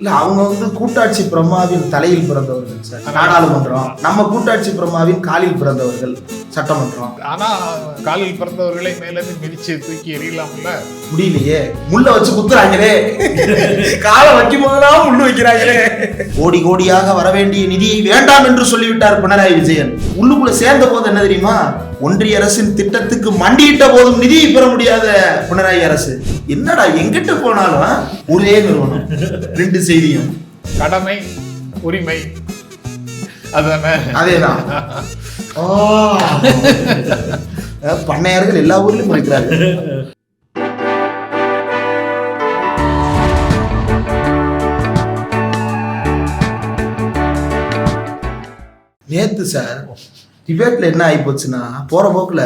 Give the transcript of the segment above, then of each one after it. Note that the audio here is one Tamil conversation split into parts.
இல்ல அவங்க வந்து கூட்டாட்சி பிரம்மாவின் தலையில் பிறந்தவர்கள் சார். நாடாளுமன்றம். நம்ம கூட்டாட்சி பிரம்மாவின் காலில் பிறந்தவர்கள். சட்டமன்றம். ஆனா காலில் பிறந்தவர்களை மேலேருந்து மிதிச்சு தூக்கி எறியலாம்ல? முடியலையே. முள்ள வச்சு குத்துறாங்களே. காலை வைக்கும் போதெல்லாம் முள்ளு வைக்கிறாங்களே. கோடி கோடியாக வர வேண்டிய நிதியை வேண்டாம் என்று சொல்லிவிட்டார் பினராயி விஜயன். உள்ளுக்குள்ள சேர்ந்த போது என்ன தெரியுமா? ஒன்றிய அரசின் திட்டத்துக்கு மண்டியிட்ட போதும் நிதியை பெற முடியாத பினராயி அரசு. என்னடா எங்கிட்ட போனாலும் ஒரே நிறுவனம். ரெண்டு செய்தியும். கடமை உரிமை. அதுதானே? அதேதான். பண்ணையார்கள் எல்லா ஊர்லயும் இருக்கிறார்கள். நேத்து சார் டிபேட்ல என்ன ஆகி போச்சுன்னா போற போக்குல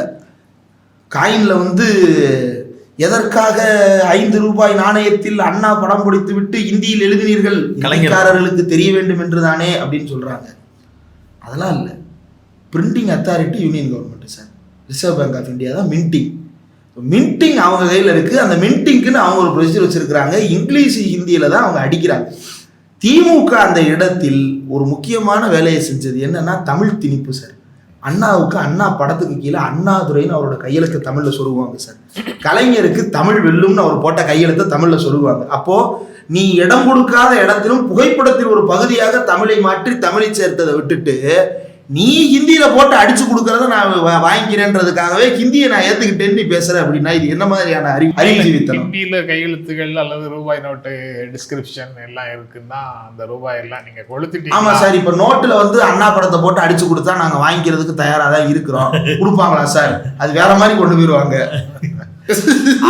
காயின்ல வந்து எதற்காக ஐந்து ரூபாய் நாணயத்தில் அண்ணா படம் பிடித்து விட்டு இந்தியில் எழுதினீர்கள்? கலைஞர். இந்திக்காரர்களுக்கு தெரிய வேண்டும் என்று தானே அப்படின்னு சொல்றாங்க. அதெல்லாம் இல்லை. Printing authority union government sir reserve bank of India தான் மின்டிங் மின்டிங் அவங்க கையில் இருக்குது அந்த மின்டிங்க்குன்னு அவங்க ஒரு ப்ரொசீஜர் வச்சுருக்கிறாங்க. இங்கிலீஷ் ஹிந்தியில் தான் அவங்க அடிக்கிறாங்க. திமுக அந்த இடத்தில் ஒரு முக்கியமான வேலையை செஞ்சது என்னன்னா தமிழ் திணிப்பு சார் அண்ணாவுக்கு அண்ணா படத்துக்கு கீழே அண்ணாதுரைன்னு அவரோட கையெழுத்து தமிழில் சொல்லுவாங்க சார் கலைஞருக்கு தமிழ் வெல்லும்னு அவர் போட்ட கையெழுத்தை தமிழில் சொல்லுவாங்க. அப்போது நீ இடம் கொடுக்காத இடத்திலும் புகைப்படத்தில் ஒரு பகுதியாக தமிழை மாற்றி தமிழை சேர்த்ததை விட்டுட்டு நீ ஹிந்தியில போட்டு அடிச்சு கொடுக்கறத நான் வா- வாங்கிக்கிறேன்றதுக்காகவே ஹிந்தியை நான் ஏத்துக்கிட்டேன்னு நீ பேசுற அப்படின்னா இது என்ன மாதிரியான அறி அறிவுஜீவித்தனம் ஹிந்தியில கையெழுத்துகள் அல்லது ரூபாய் நோட்டு டிஸ்கிரிப்ஷன் எல்லாம் இருக்குன்னா அந்த ரூபாய் எல்லாம் நீங்க ஆமா கொளுத்திட்டீங்க சார் இப்ப நோட்டுல வந்து அண்ணா படத்தை போட்டு அடிச்சு கொடுத்தா நாங்க வாங்கிக்கிறதுக்கு தயாரா தான் இருக்கிறோம். கொடுப்பாங்களா சார்? அது வேற மாதிரி கொண்டு போயிருவாங்க.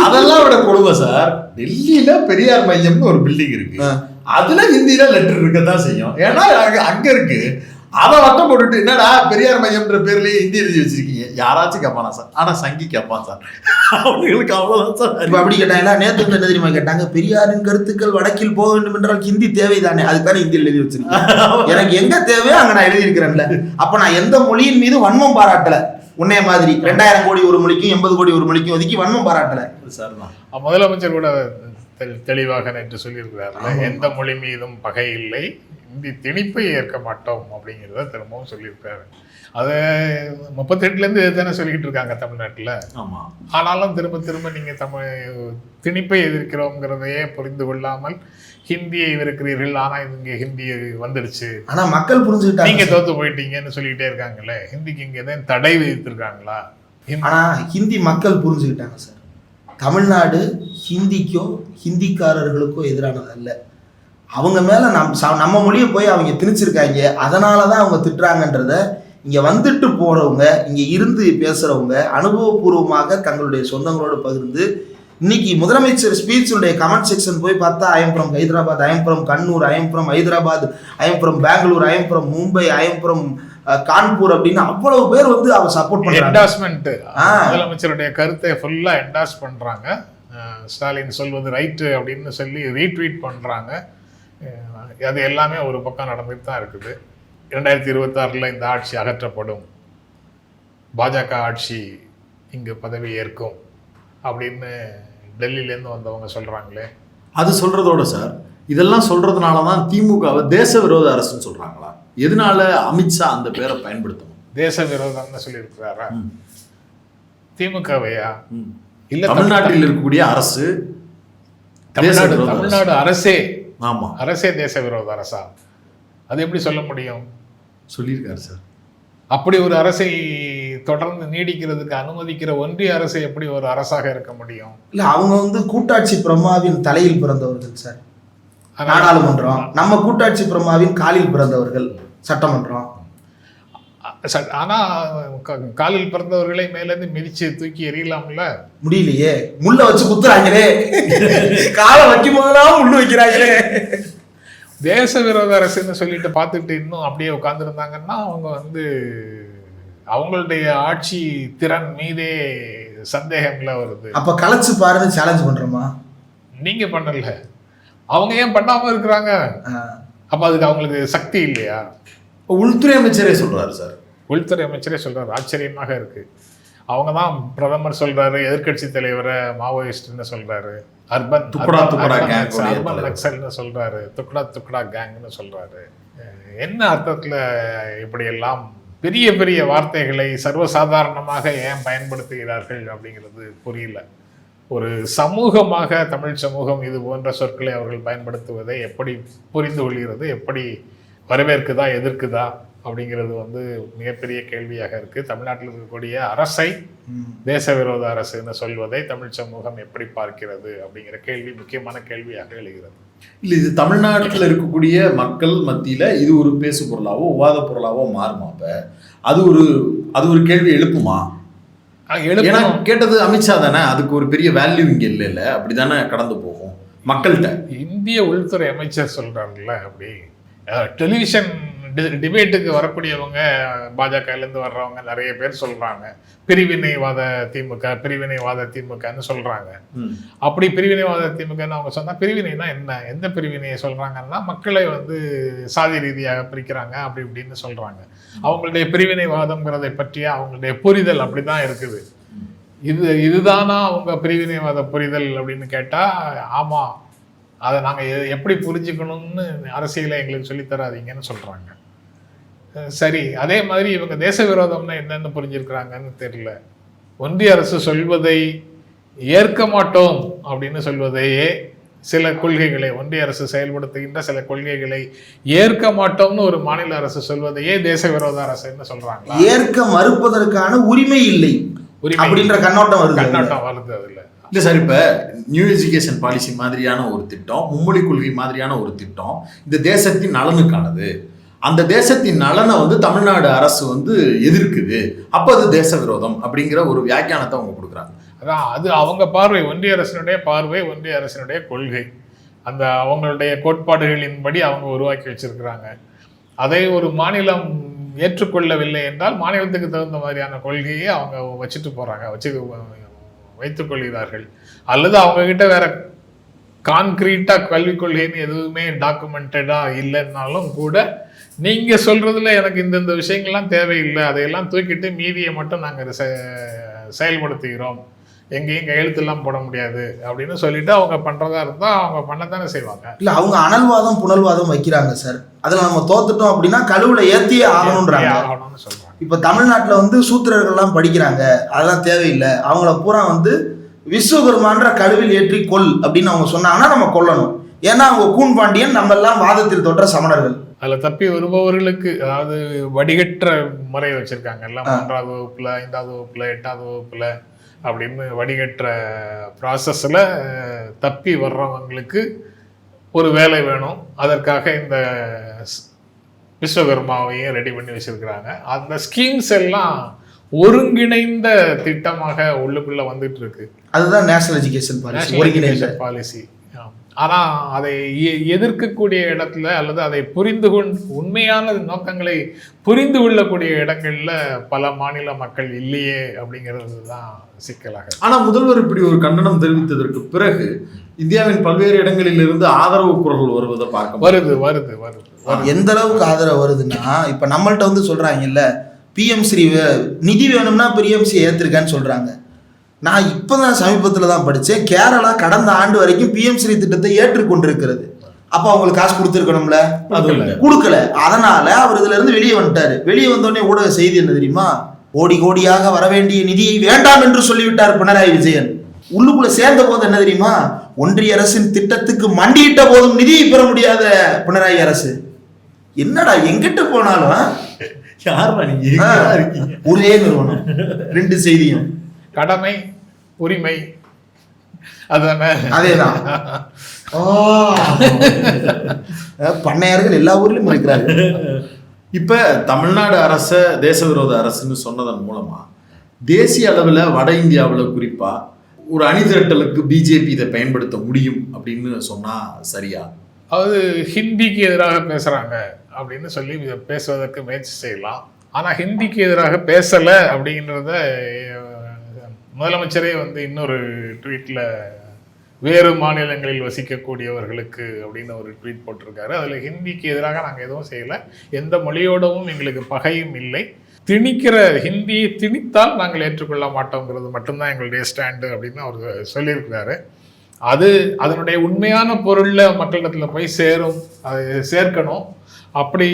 அதெல்லாம் விட கொடுமை சார். டெல்லியில பெரியார் மையம்னு ஒரு பில்டிங் இருக்கு. அதுல ஹிந்தியில லெட்டர் இருக்கத்தான் செய்யும். ஏன்னா அங்க அங்க இருக்கு. அதை வட்டம் போட்டுட்டு என்னடா பெரியார் மையம்ன்ற பேர்லயே ஹிந்தி எழுதி வச்சிருக்கீங்க? யாராச்சும் கேட்பானா சார். ஆனா சங்கி கேட்பான் சார். அவங்களுக்கு அவ்வளவுதான் சார். இப்ப அப்படி கேட்டாங்களா நேத்து வந்து என்ன தெரியுமா கேட்டாங்க? பெரியாரின் கருத்துக்கள் வடக்கில் போக வேண்டும் என்றால் ஹிந்தி தேவைதானே? அதுக்கான ஹிந்தியில் எழுதி வச்சிருக்கேன் எனக்கு எங்க தேவையோ அங்க நான் எழுதி இருக்கிறேன்ல அப்ப நான் எந்த மொழியின் மீது வன்மம் பாராட்டல? உன்னைய மாதிரி. ரெண்டாயிரம் கோடி ஒரு மொழிக்கும் எண்பது கோடி ஒரு மொழிக்கும் ஒதுக்கி வன்மம் பாராட்டல. சார் தான் முதலமைச்சர் கூட தெளிவாக நேற்று சொல்லியிருக்கிறார் எந்த மொழி மீதும் பகை இல்லை. இந்தி திணிப்பை ஏற்க மாட்டோம் அப்படிங்கிறத திரும்பவும் சொல்லியிருக்காரு. அது முப்பத்தெட்டுலேருந்து தானே சொல்லிக்கிட்டு இருக்காங்க தமிழ்நாட்டில். ஆமா. ஆனாலும் திரும்ப திரும்ப நீங்கள் தமிழ் திணிப்பை எதிர்க்கிறோங்கிறதையே புரிந்து கொள்ளாமல் ஹிந்தியை எதிர்க்கிறீர்கள் ஆனால் இங்கே ஹிந்தி வந்துடுச்சு. ஆனா மக்கள் புரிஞ்சுக்கிட்டாங்க நீங்க தோத்து போயிட்டீங்கன்னு சொல்லிக்கிட்டே இருக்காங்களே ஹிந்திக்கு இங்க எதாவது தடை விதித்திருக்காங்களா? ஹிந்தி- ஆனா ஹிந்தி மக்கள் புரிஞ்சுக்கிட்டாங்க சார். தமிழ்நாடு ஹிந்திக்கோ ஹிந்திக்காரர்களுக்கோ எதிரானது அல்ல அவங்க மேல நம் நம்ம மொழியை போய் அவங்க திணிச்சிருக்காங்க. அதனால தான் அவங்க திட்டுறாங்கன்றத இங்க வந்துட்டு போறவங்க இங்க இருந்து பேசுறவங்க அனுபவபூர்வமாக தங்களுடைய சொந்தங்களோடு பகிர்ந்து இன்னைக்கு முதலமைச்சர் ஸ்பீச்சுடைய கமெண்ட் செக்ஷன் போய் பார்த்தா I'm from Hyderabad I'm from Kannur I'm from Hyderabad I'm from Bangalore I'm from Mumbai I'm from Kanpur அப்படின்னு அவ்வளவு பேர் வந்து அவ சப்போர்ட் பண்றாங்க. என்டாஸ்மெண்ட். முதலமைச்சருடைய கருத்தை ஃபுல்லா என்டாஸ் பண்றாங்க. அஹ் ஸ்டாலின் சொல்வது ரைட்டு அப்படின்னு சொல்லி ரீட்வீட் பண்றாங்க. அஹ் அது எல்லாமே ஒரு பக்கம் நடந்துட்டு தான் இருக்குது. இரண்டாயிரத்தி இருபத்தாறுல இந்த ஆட்சி அகற்றப்படும். பாஜக ஆட்சி இங்கு பதவி ஏற்கும் அப்படின்னு டெல்லியிலேருந்து வந்தவங்க சொல்றாங்களே. அது சொல்றதோட சார் இதெல்லாம் சொல்றதுனால தான் திமுகவை தேச விரோத அரசுன்னு சொல்றாங்களா? எதனால அமித்ஷா அந்த பேரை பயன்படுத்தணும்? தேச விரோதம்னு சொல்லியிருக்கிறாரா. திமுகவையா. இல்ல தமிழ்நாட்டில் இருக்கக்கூடிய தமிழ்நாடு அரசு. தமிழ்நாடு அரசே ஆமா. அரசே தேச விரோத அரசா அது எப்படி சொல்ல முடியும்? சொல்லியிருக்காரு சார். அப்படி ஒரு அரசை தொடர்ந்து நீடிக்கிறதுக்கு அனுமதிக்கிற ஒன்றிய அரசு எப்படி ஒரு அரசாக இருக்க முடியும்? இல்ல அவங்க வந்து கூட்டாட்சி பிரம்மாவின் தலையில் பிறந்தவர்கள் சார். நாடாளுமன்றம் நம்ம கூட்டாட்சி பிரம்மாவின் காலில் பிறந்தவர்கள் சட்டமன்றம். ச- ஆனா க- காலில் பிறந்தவர்களை மேலேருந்து மிதிச்சு தூக்கி எறியலாம்ல? முடியலையே. முள்ள வச்சு குத்துறாங்களே. காலை வைக்கும் போதெல்லாம் முள்ளு வைக்கிறாங்களே. தேச விரோத அரசுன்னு சொல்லிட்டு பார்த்துட்டு இன்னும் அப்படியே உட்கார்ந்துருந்தாங்கன்னா அவங்க வந்து அவங்களுடைய ஆட்சி திறன் மீதே சந்தேகம்ல வருது. அப்ப கலைச்சு பாருன்னு சேலஞ்ச் பண்றோமா? நீங்க பண்ணல. அவங்க ஏன் பண்ணாம இருக்கிறாங்க? அப்ப அதுக்கு அவங்களுக்கு சக்தி இல்லையா? உள்துறை அமைச்சரே சொல்றாரு சார். உள்துறை அமைச்சரே சொல்றாரு ஆச்சரியமாக இருக்கு. அவங்க தான் பிரதமர் சொல்றாரு எதிர்க்கட்சி தலைவரை மாவோயிஸ்ட்னு சொல்றாரு. அர்பன் துக்கடா துக்கடா உடைய அர்பன். நக்சல்னு சொல்றாரு. துக்கடா துக்கடா கேங்னு சொல்றாரு. அஹ் என்ன அர்த்தத்துல இப்படி எல்லாம் பெரிய பெரிய வார்த்தைகளை சர்வசாதாரணமாக ஏன் பயன்படுத்துகிறார்கள் அப்படிங்கிறது புரியல. ஒரு சமூகமாக தமிழ் சமூகம் இது போன்ற சொற்களை அவர்கள் பயன்படுத்துவதை எப்படி புரிந்து கொள்கிறது எப்படி வரவேற்குதா எதிர்க்குதா அப்படிங்கிறது வந்து மிகப்பெரிய கேள்வியாக இருக்கு. தமிழ்நாட்டில் இருக்கக்கூடிய அரசை தேச விரோத அரசுன்னு சொல்வதை தமிழ் சமூகம் எப்படி பார்க்கிறது அப்படிங்கிற கேள்வி முக்கியமான கேள்வியாக எழுகிறது. இல்ல இது தமிழ்நாட்டுல இருக்கக்கூடிய மக்கள் மத்தியில இது ஒரு பேசு பொருளாவோ விவாத பொருளாவோ மாறுமா அப்ப? அது ஒரு அது ஒரு கேள்வி எழுப்புமா? ஏன்னா கேட்டது அமித்ஷா தானே அதுக்கு ஒரு பெரிய வேல்யூ இங்க இல்ல இல்ல. அப்படிதானே கடந்து போகும் மக்கள்கிட்ட. இந்திய உள்துறை அமைச்சர் சொல்றாருல்ல அப்படி. டெலிவிஷன் டிபேட்டுக்கு வரக்கூடியவங்க பாஜகலேருந்து வர்றவங்க நிறைய பேர் சொல்றாங்க. பிரிவினைவாத திமுக பிரிவினைவாத திமுகன்னு சொல்றாங்க. ம். அப்படி பிரிவினைவாத திமுகன்னு அவங்க சொன்னா பிரிவினைனா என்ன? எந்த பிரிவினையை சொல்றாங்கன்னா மக்களை வந்து சாதி ரீதியாக பிரிக்கிறாங்க அப்படி இப்படின்னு சொல்றாங்க. அவங்களுடைய பிரிவினைவாதம்ங்கிறதை பற்றிய அவங்களுடைய புரிதல் அப்படிதான் இருக்குது. இது இதுதானா அவங்க பிரிவினைவாத புரிதல் அப்படின்னு கேட்டா ஆமா. அதை நாங்க எ- எப்படி புரிஞ்சுக்கணும்னு அரசியலை எங்களுக்கு சொல்லித் தராதீங்கன்னு சொல்றாங்க. அஹ் சரி அதே மாதிரி இவங்க தேச விரோதம்னா என்னன்னு புரிஞ்சிருக்கிறாங்கன்னு தெரியல. ஒன்றிய அரசு சொல்வதை ஏற்க மாட்டோம் அப்படின்னு சொல்வதையே சில கொள்கைகளை ஒன்றிய அரசு செயல்படுத்துகின்ற சில கொள்கைகளை ஏற்க மாட்டோம்னு ஒரு மாநில அரசு சொல்வதையே தேச விரோத அரசுன்னு சொல்றாங்களா? ஏற்க மறுப்பதற்கான உரிமை இல்லை. அப்படின்ற கண்ணோட்டம் வருது. கண்ணோட்டம் வருது அதுல. இல்ல சார் இப்ப நியூ எஜுகேஷன் பாலிசி மாதிரியான ஒரு திட்டம் மும்மொழி கொள்கை மாதிரியான ஒரு திட்டம் இந்த தேசத்தின் நலனுக்கானது. அந்த தேசத்தின் நலனை வந்து தமிழ்நாடு அரசு வந்து எதிர்க்குது. அப்போ அது தேச விரோதம் அப்படிங்கிற ஒரு வியாக்கியானத்தை அவங்க கொடுக்குறாங்க. அதான் அது அவங்க பார்வை ஒன்றிய அரசினுடைய பார்வை ஒன்றிய அரசினுடைய கொள்கை. அந்த அவங்களுடைய கோட்பாடுகளின்படி அவங்க உருவாக்கி வச்சிருக்கிறாங்க. அதை ஒரு மாநிலம் ஏற்றுக்கொள்ளவில்லை என்றால் மாநிலத்துக்கு தகுந்த மாதிரியான கொள்கையை அவங்க வச்சுட்டு போகிறாங்க வச்சு வைத்துக் கொள்கிறார்கள். அல்லது அவங்கக்கிட்ட வேற கான்கிரீட்டாக கல்விக் கொள்கைன்னு எதுவுமே டாக்குமெண்டடாக இல்லைன்னாலும் கூட நீங்க சொல்றதுல எனக்கு இந்தந்த விஷயங்கள்லாம் தேவையில்லை. அதையெல்லாம் தூக்கிட்டு மீதியை மட்டும் நாங்கள் செயல்படுத்துகிறோம். எங்கேயும் கையெழுத்தெல்லாம் போட முடியாது அப்படின்னு சொல்லிட்டு அவங்க பண்றதா இருந்தா அவங்க பண்ணத்தானே செய்வாங்க. இல்ல அவங்க அனல்வாதம் புனல்வாதம் வைக்கிறாங்க சார். அதுல நம்ம தோத்துட்டோம் அப்படின்னா கழுவுல ஏத்தியே ஆகணும்ன்றாங்க. ஆகணும்னு சொல்றாங்க. இப்ப தமிழ்நாட்டுல வந்து சூத்திரர்கள்லாம் படிக்கிறாங்க. அதெல்லாம் தேவையில்லை. அவங்கள பூரா வந்து விஸ்வகர்மான்ற கழுவில் ஏற்றி கொல் அப்படின்னு அவங்க சொன்னாங்கன்னா நம்ம கொல்லணும். ஏன்னா அவங்க கூன் பாண்டியன் நம்ம எல்லாம் வாதத்தில் தொற்ற சமணர்கள். அதுல தப்பி வருபவர்களுக்கு அதாவது வடிகட்டுற முறை வச்சிருக்காங்க. எல்லாம் மூன்றாவது வகுப்புல ஐந்தாவது வகுப்புல எட்டாவது வகுப்புல அப்படின்னு வடிகட்டுற ப்ராசஸ்ல தப்பி வர்றவங்களுக்கு ஒரு வேலை வேணும். அதற்காக இந்த விஸ்வகர்மாவையும் ரெடி பண்ணி வச்சிருக்கிறாங்க. அந்த ஸ்கீம்ஸ் எல்லாம் ஒருங்கிணைந்த திட்டமாக உள்ளுக்குள்ள வந்துட்டு இருக்கு. அதுதான் நேஷனல் எஜுகேஷன் பாலிசி ஒருங்கிணைந்த. பாலிசி ஆனா அதை எ- எதிர்க்கக்கூடிய இடத்துல அல்லது அதை புரிந்து கொண்டு உண்மையான நோக்கங்களை புரிந்து கொள்ளக்கூடிய இடங்கள்ல பல மாநில மக்கள் இல்லையே அப்படிங்கிறது தான் சிக்கலாக இருக்கு. ஆனா முதல்வர் இப்படி ஒரு கண்டனம் தெரிவித்ததற்கு பிறகு இந்தியாவின் பல்வேறு இடங்களில் இருந்து ஆதரவு குரல் வருவதை பார்க்க. வருது வருது வருது. எந்த அளவுக்கு ஆதரவு வருதுன்னா இப்ப நம்மள்ட்ட வந்து சொல்றாங்கல்ல பிஎம் ஸ்ரீ வே- நிதி வேணும்னா பிஎம்சி ஏத்திருக்கேன்னு சொல்றாங்க நான் இப்பதான் சமீபத்துல தான் படிச்சேன். கேரளா கடந்த ஆண்டு வரைக்கும் பிஎம் ஸ்ரீ திட்டத்தை ஏற்றுக்கொண்டிருக்கிறது. அப்ப அவங்களுக்கு காசு கொடுத்துருக்கணும்ல. கொடுக்கல. அதனால அவர் இதுல இருந்து வெளியே வந்துட்டாரு. வெளியே வந்தோடனே ஊடக செய்தி என்ன தெரியுமா? கோடி கோடியாக வர வேண்டிய நிதியை வேண்டாம் என்று சொல்லிவிட்டார் பினராயி விஜயன். உள்ளுக்குள்ள சேர்ந்த போது என்ன தெரியுமா? ஒன்றிய அரசின் திட்டத்துக்கு மண்டியிட்ட போதும் நிதியை பெற முடியாத பினராயி அரசு. என்னடா எங்கிட்ட போனாலும் ஒரே நிறுவனம். ரெண்டு செய்தியும். கடமை உரிமை. அதானே அதேதான். ஆ. பண்ணையார்கள் எல்லா ஊர்லயும் இருக்கிறார்கள். இப்ப தமிழ்நாடு அரச தேச விரோத அரசுன்னு சொன்னதன் மூலமா தேசிய அளவுல வட இந்தியாவுல குறிப்பா ஒரு அணி திரட்டலுக்கு பிஜேபி இதை பயன்படுத்த முடியும் அப்படின்னு சொன்னா சரியா? அதாவது ஹிந்திக்கு எதிராக பேசுறாங்க அப்படின்னு சொல்லி இதை பேசுவதற்கு முயற்சி செய்யலாம். ஆனா ஹிந்திக்கு எதிராக பேசல அப்படிங்கிறத முதலமைச்சரே வந்து இன்னொரு ட்வீட்டில் வேறு மாநிலங்களில் வசிக்கக்கூடியவர்களுக்கு அப்படின்னு ஒரு ட்வீட் போட்டிருக்காரு. அதில் ஹிந்திக்கு எதிராக நாங்கள் எதுவும் செய்யலை. எந்த மொழியோடவும் எங்களுக்கு பகையும் இல்லை. திணிக்கிற ஹிந்தியை திணித்தால் நாங்கள் ஏற்றுக்கொள்ள மாட்டோங்கிறது மட்டும்தான் எங்களுடைய ஸ்டாண்டு அப்படின்னு அவர் சொல்லியிருக்கிறாரு. அது அதனுடைய உண்மையான பொருளில் மக்களிடத்தில் போய் சேரும் அது சேர்க்கணும். அப்படி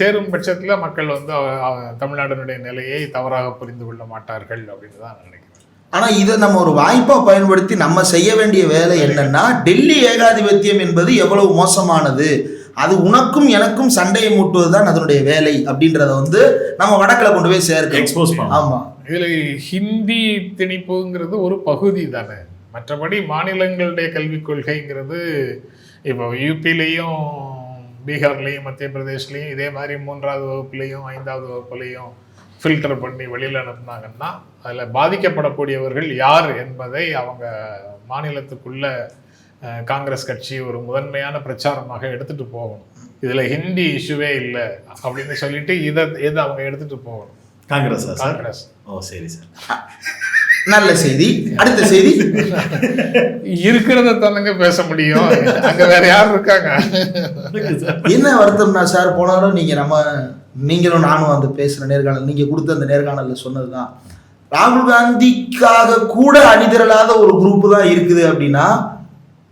சேரும் பட்சத்தில் மக்கள் வந்து தமிழ்நாட்டினுடைய நிலையை தவறாக புரிந்து கொள்ள மாட்டார்கள் அப்படின்னு தான் நினைக்கிறேன். ஆனா இதை நம்ம ஒரு வாய்ப்பா பயன்படுத்தி நம்ம செய்ய வேண்டிய வேலை என்னன்னா டெல்லி ஏகாதிபத்தியம் என்பது எவ்வளவு மோசமானது? அது உனக்கும் எனக்கும் சண்டையை மூட்டுவதுதான் அதனுடைய வேலை அப்படின்றத வந்து நம்ம வடக்குல கொண்டு போய் சேர்க்கணும். எக்ஸ்போஸ் பண்ணலாம் ஆமா. இதுல ஹிந்தி திணிப்புங்கிறது ஒரு பகுதி தானே. மற்றபடி மாநிலங்களுடைய கல்விக் கொள்கைங்கிறது இப்போ யூபிலையும் பீகார்லேயும் மத்திய பிரதேஷ்லேயும் இதே மாதிரி மூன்றாவது வகுப்புலையும் ஐந்தாவது வகுப்புலையும் ஃபில்டர் பண்ணி வெளியில் அனுப்புனாங்கன்னா அதில் பாதிக்கப்படக்கூடியவர்கள் யார் என்பதை அவங்க மாநிலத்துக்குள்ள காங்கிரஸ் கட்சி ஒரு முதன்மையான பிரச்சாரமாக எடுத்துட்டு போகணும். இதில் ஹிந்தி இஷ்யூவே இல்லை அப்படின்னு சொல்லிட்டு இதை இதை அவங்க எடுத்துட்டு போகணும். காங்கிரஸா காங்கிரஸ். ஓ சரி சார். நல்ல செய்தி. அடுத்த செய்தி. இருக்கிறத தானங்க பேச முடியும். அங்க வேற யார் இருக்காங்க? என்ன வருத்தம்னா சார் போன தடவை நீங்க நம்ம நீங்களும் நானும் அந்த பேசுற நேர்காணல் நீங்க கொடுத்த அந்த நேர்காணல்ல சொன்னதுதான். ராகுல் காந்திக்காக கூட அணிதிரளாத ஒரு குரூப் தான் இருக்குது அப்படின்னா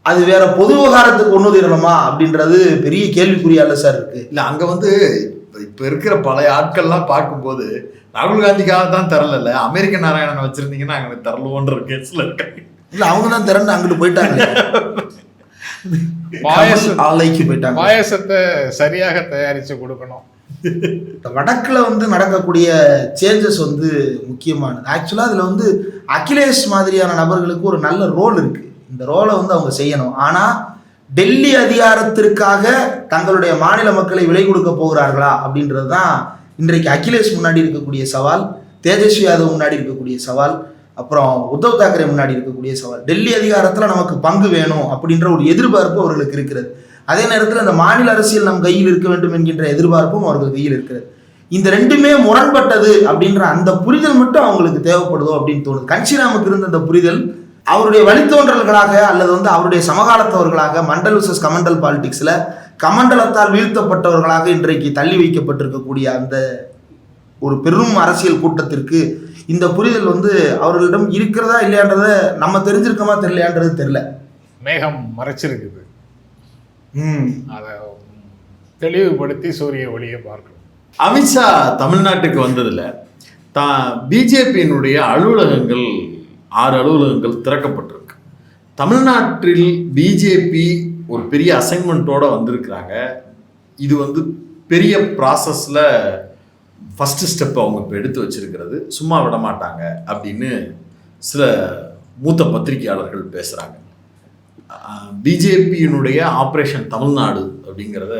அது வேற பொது விவகாரத்துக்கு ஒண்ணு திரணுமா அப்படின்றது பெரிய கேள்விக்குறியால சார் இருக்கு? இல்ல அங்க வந்து இப்ப- இருக்கிற பழைய ஆட்கள்லாம் பார்க்கும்போது ராகுல் காந்திக்காக தான் தரல அமெரிக்க நாராயணன் வச்சிருந்தீங்கன்னா அங்க தரலுவோன்ற கேஸ்ல இருக்காங்க. இல்ல அவங்க தான் திறந்து அங்கிட்டு போயிட்டாங்க பாயச- ஆலைக்கு போயிட்டாங்க பாயசத்தை சரியாக தயாரிச்சு கொடுக்கணும். இந்த வடக்குல வந்து நடக்கக்கூடிய சேஞ்சஸ் வந்து முக்கியமானது. ஆக்சுவலாக அதில் வந்து அகிலேஷ் மாதிரியான நபர்களுக்கு ஒரு நல்ல ரோல் இருக்கு. இந்த ரோலை வந்து அவங்க செய்யணும். ஆனால் டெல்லி அதிகாரத்திற்காக தங்களுடைய மாநில மக்களை விலை கொடுக்க போகிறார்களா அப்படின்றது தான் இன்றைக்கு அகிலேஷ் முன்னாடி இருக்கக்கூடிய சவால் தேஜஸ்வி யாதவ் முன்னாடி இருக்கக்கூடிய சவால் அப்புறம் உத்தவ் தாக்கரே முன்னாடி இருக்கக்கூடிய சவால். டெல்லி அதிகாரத்தில் நமக்கு பங்கு வேணும் அப்படின்ற ஒரு எதிர்பார்ப்பு அவர்களுக்கு இருக்கிறது. அதே நேரத்தில் இந்த மாநில அரசியல் நம் கையில் இருக்க வேண்டும் என்கின்ற எதிர்பார்ப்பும் அவர்கள் கையில் இருக்கிறது. இந்த ரெண்டுமே முரண்பட்டது அப்படின்ற அந்த புரிதல் மட்டும் அவங்களுக்கு தேவைப்படுதோ அப்படின்னு தோணுது. கன்சிராமுக்கு இருந்த அந்த புரிதல் அவருடைய வழித்தோன்றல்களாக அல்லது வந்து அவருடைய சமகாலத்தவர்களாக மண்டல் விசஸ் கமண்டல் பாலிடிக்ஸில் கமண்டலத்தால் வீழ்த்தப்பட்டவர்களாக இன்றைக்கு தள்ளி வைக்கப்பட்டிருக்கக்கூடிய அந்த ஒரு பெரும் அரசியல் கூட்டத்திற்கு இந்த புரிதல் வந்து அவர்களிடம் இருக்கிறதா இல்லையான்றத நம்ம தெரிஞ்சிருக்கோமா தெரியலையான்றது தெரியல. மேகம் மறைச்சிருக்குது. அதை தெளிவுபடுத்தி சூரிய ஒளியை பார்க்கணும். அமித்ஷா தமிழ்நாட்டுக்கு வந்ததுல தான் பிஜேபியினுடைய அலுவலகங்கள் ஆறு அலுவலகங்கள் திறக்கப்பட்டிருக்கு. தமிழ்நாட்டில் பிஜேபி ஒரு பெரிய அசைன்மெண்ட்டோட வந்திருக்கிறாங்க. இது வந்து பெரிய ப்ராசஸில் ஃபஸ்ட்டு ஸ்டெப் அவங்க இப்போ எடுத்து வச்சிருக்கிறது. சும்மா விட மாட்டாங்க அப்படின்னு சில மூத்த பத்திரிகையாளர்கள் பேசுகிறாங்க பிஜேபியினுடைய ஆப்ரேஷன் தமிழ்நாடு அப்படிங்கிறத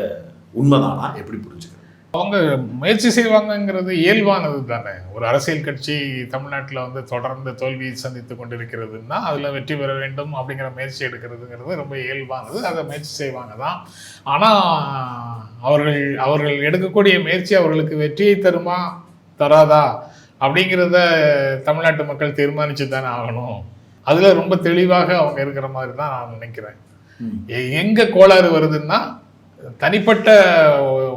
உண்மைதானா? எப்படி புரிஞ்சுக்கிறேன் அவங்க முயற்சி செய்வாங்கங்கிறது இயல்பானது தானே. ஒரு அரசியல் கட்சி தமிழ்நாட்டில் வந்து தொடர்ந்து தோல்வியை சந்தித்து கொண்டிருக்கிறதுன்னா அதில் வெற்றி பெற வேண்டும் அப்படிங்கிற முயற்சி எடுக்கிறதுங்கிறது ரொம்ப இயல்பானது. அதை முயற்சி செய்வாங்க தான். ஆனால் அவர்கள் அவர்கள் எடுக்கக்கூடிய முயற்சி அவர்களுக்கு வெற்றியை தருமா தராதா அப்படிங்கிறத தமிழ்நாட்டு மக்கள் தீர்மானிச்சு தானே ஆகணும். அதில் ரொம்ப தெளிவாக அவங்க இருக்கிற மாதிரி தான் நான் நினைக்கிறேன். எங்க கோளாறு வருதுன்னா தனிப்பட்ட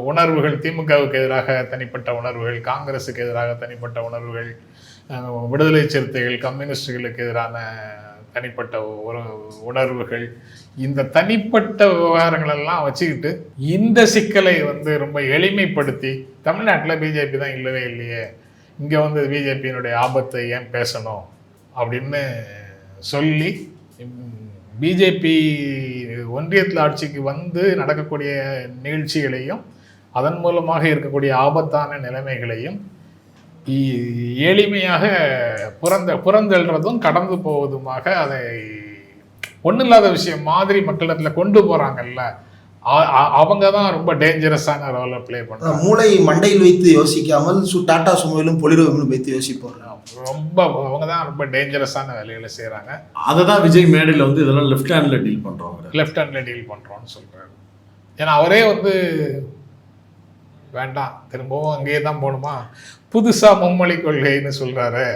உணர்வுகள் திமுகவுக்கு எதிராக தனிப்பட்ட உணர்வுகள் காங்கிரஸுக்கு எதிராக தனிப்பட்ட உணர்வுகள் விடுதலை சிறுத்தைகள் கம்யூனிஸ்டுகளுக்கு எதிரான தனிப்பட்ட உணர்வுகள் இந்த தனிப்பட்ட விவகாரங்கள் எல்லாம் வச்சுக்கிட்டு இந்த சிக்கலை வந்து ரொம்ப எளிமைப்படுத்தி தமிழ்நாட்டில் பிஜேபி தான் இல்லவே இல்லையே இங்கே வந்து பிஜேபியினுடைய ஆபத்தை ஏன் பேசணும் அப்படின்னு சொல்லி பிஜேபி ஒன்றியத்தில் ஆட்சிக்கு வந்து நடக்கக்கூடிய நிகழ்ச்சிகளையும் அதன் மூலமாக இருக்கக்கூடிய ஆபத்தான நிலைமைகளையும் எளிமையாக புறந்த புறந்தள்ளுறதும் கடந்து போவதுமாக அதை ஒன்றும் விஷயம் மாதிரி மக்களிடத்தில் கொண்டு போகிறாங்கல்ல அவங்க தான் ரொம்ப டேஞ்சரஸான ரோலை ப்ளே பண்ணுறாங்க மூளை மண்டையில் வைத்து யோசிக்காமல் சு டாட்டா சுமையிலும் பொலிரவிலும் வைத்து யோசிப்போம் ரொம்ப அவங்க தான் ரொம்ப டேஞ்சரஸான வேலைகளை செய்கிறாங்க அதை தான் விஜய் மேடையில் வந்து இதெல்லாம் லெஃப்ட் ஹேண்டில் டீல் பண்ணுறவங்க லெஃப்ட் ஹேண்டில் டீல் பண்ணுறோன்னு சொல்கிறாரு ஏன்னா அவரே வந்து வேண்டாம் திரும்பவும் அங்கேயே தான் போகணுமா? புதுசாக மும்மொழி கொள்கைன்னு சொல்கிறாரு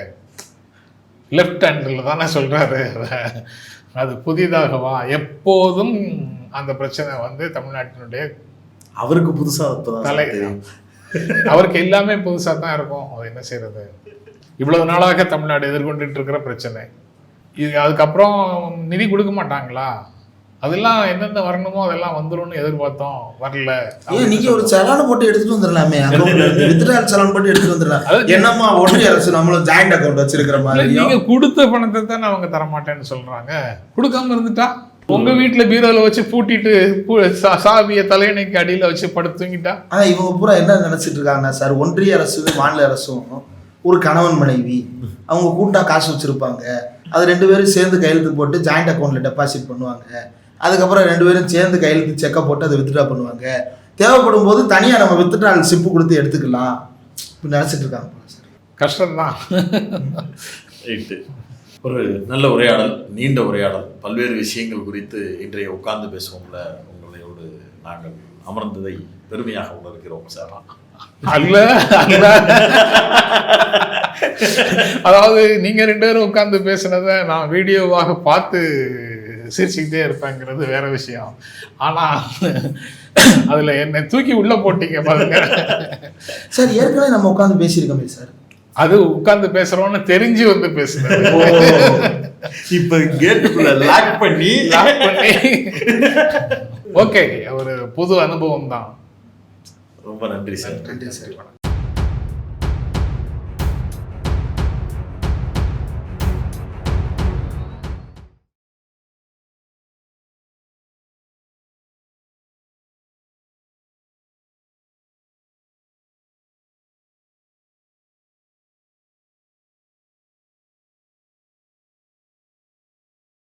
லெஃப்ட் ஹேண்டில் தானே சொல்கிறாரு அது புதிதாகவா? எப்போதும் அந்த பிரச்சனை வந்து தமிழ்நாட்டினுடைய அவருக்கு புதுசாக தலை. அவருக்கு எல்லாமே புதுசா தான் இருக்கும். அது என்ன செய்யறது இவ்வளவு நாளாக தமிழ்நாடு எதிர்கொண்டுட்டு இருக்கிற பிரச்சனை. இது அதுக்கப்புறம் நிதி கொடுக்க மாட்டாங்களா? அதெல்லாம் என்னென்ன வரணுமோ அதெல்லாம் வந்துரும்னு எதிர்பார்த்தோம். வரல. நீங்க ஒரு சலான போட்டு எடுத்துட்டு வந்துடலாமே வித்ட்ரால் சலான் போட்டு எடுத்துட்டு வந்துடலாம் என்னம்மா ஒன்றிய அரசு நம்மளும் ஜாயிண்ட் அக்கௌண்ட் வச்சிருக்கிற மாதிரி நீங்க கொடுத்த பணத்தை தானே அவங்க தர மாட்டேன்னு சொல்றாங்க. கொடுக்காம இருந்துட்டா? உங்க வீட்டுல பீரோல வச்சு பூட்டிட்டு சாவியை தலையணைக்கு அடியில வச்சு படுத்து தூங்கிட்டா? ஆனா இவங்க பூரா என்ன நினைச்சிட்டு இருக்காங்கன்னா சார் ஒன்றிய அரசும் மாநில அரசும் ஒரு கணவன் மனைவி அவங்க கூட்டா காசு வச்சிருப்பாங்க. அது ரெண்டு பேரும் சேர்ந்து கையெழுத்து போட்டு ஜாயிண்ட் அக்கௌண்ட்ல டெபாசிட் பண்ணுவாங்க. அதுக்கப்புறம் ரெண்டு பேரும் சேர்ந்து கையெழுத்து செக்கை போட்டு அதை வித்ட்ரா பண்ணுவாங்க. தேவைப்படும் போது தனியா நம்ம வித்ட்ரால் சிப்பு கொடுத்து எடுத்துக்கலாம். இப்படி நினைச்சிட்டு இருக்காங்க சார். கஷ்டம்தான். ரைட்டு ஒரு நல்ல உரையாடல் நீண்ட உரையாடல். பல்வேறு விஷயங்கள் குறித்து இன்றைய உட்கார்ந்து பேசுவோம்ல உங்களோடு நாங்கள் அமர்ந்ததை பெருமையாக உணர்கிறோம் சார். அல்ல அல்ல. அதாவது நீங்க ரெண்டு பேரும் உட்கார்ந்து பேசுனதை நான் வீடியோவாக பார்த்து சிரிச்சுக்கிட்டே இருப்பேங்கிறது வேற விஷயம். ஆனா அதுல என்னை தூக்கி உள்ள போட்டீங்க பாருங்க. சார் ஏற்கனவே நம்ம உட்காந்து பேசியிருக்கோமே சார். அது உட்கார்ந்து பேசுறோம்னு தெரிஞ்சு வந்து பேசுனது இப்ப கேட்டுக்குள்ள லாக் பண்ணி Lock பண்ணி. ஓகே ஒரு புது அனுபவம் தான். ரொம்ப நன்றி சார். நன்றி சார்.